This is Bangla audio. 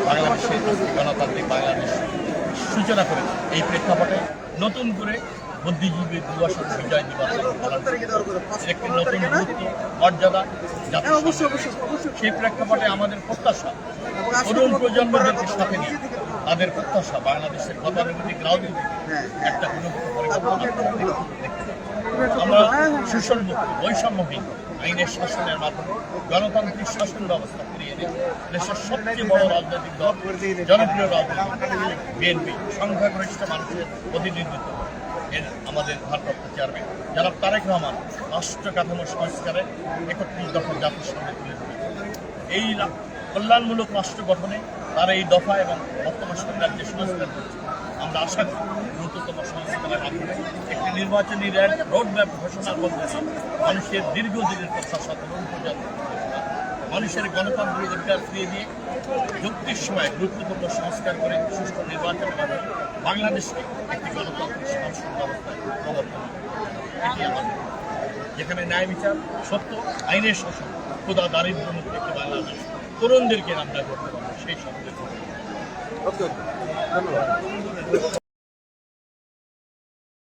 বাংলাদেশের গণতান্ত্রিক বাংলাদেশ সূচনা করে এই প্রেক্ষাপটে নতুন করে বুদ্ধিজীবী দিবস বিজয় দিবস একটি নতুন গুরুত্ব মর্যাদা হ্যাঁ। সেই প্রেক্ষাপটে আমাদের প্রত্যাশা তরুণ প্রজন্মদেরকে সাথে নিয়ে তাদের প্রত্যাশা বাংলাদেশের গতানুগতিক রাজনীতি হ্যাঁ, একটা গুণগত পাবেন। আমরা শোষণ মুক্ত বৈষম্যহীন আইনের শাসনের মাধ্যমে গণতান্ত্রিক শাসন ব্যবস্থা ফিরিয়ে এনে দেশের সবচেয়ে বড় রাজনৈতিক দল, জনপ্রিয় রাজনৈতিক দল বিএনপি, সংখ্যাগরিষ্ঠ মানুষের প্রতিনিধিত্ব এর আমাদের ভারপ্রাপ্ত চেয়ারম্যান যারা তারেক রহমান রাষ্ট্র কাঠামো সংস্কারে একত্রিশ দফা জাতির সামনে তুলে এই কল্যাণমূলক রাষ্ট্র গঠনে তার এই দফা এবং বর্তমান সরকার যে সংস্কার করছে। আমরা আশা করি সংস্কারের মাধ্যমে একটি নির্বাচনী রোড ম্যাপ ঘোষণার মধ্যে মানুষের দীর্ঘদিনের প্রত্যাশা তরুণ প্রজন্ম মানুষের গণতান্ত্রিক অধিকার ফিরিয়ে দিয়ে যুক্তির সময় দ্রুততম সংস্কার করে সুষ্ঠু নির্বাচনের মাধ্যমে বাংলাদেশকে একটি গণতান্ত্রিক শাসন ব্যবস্থায় যেখানে ন্যায় বিচার, সত্য, আইনের শাসন খোদা দারিদ্র মুক্ত একটি বাংলাদেশ, তরুণদেরকে আমরা করতে পারব, সেই শব্দের ओके ओके धन्यवाद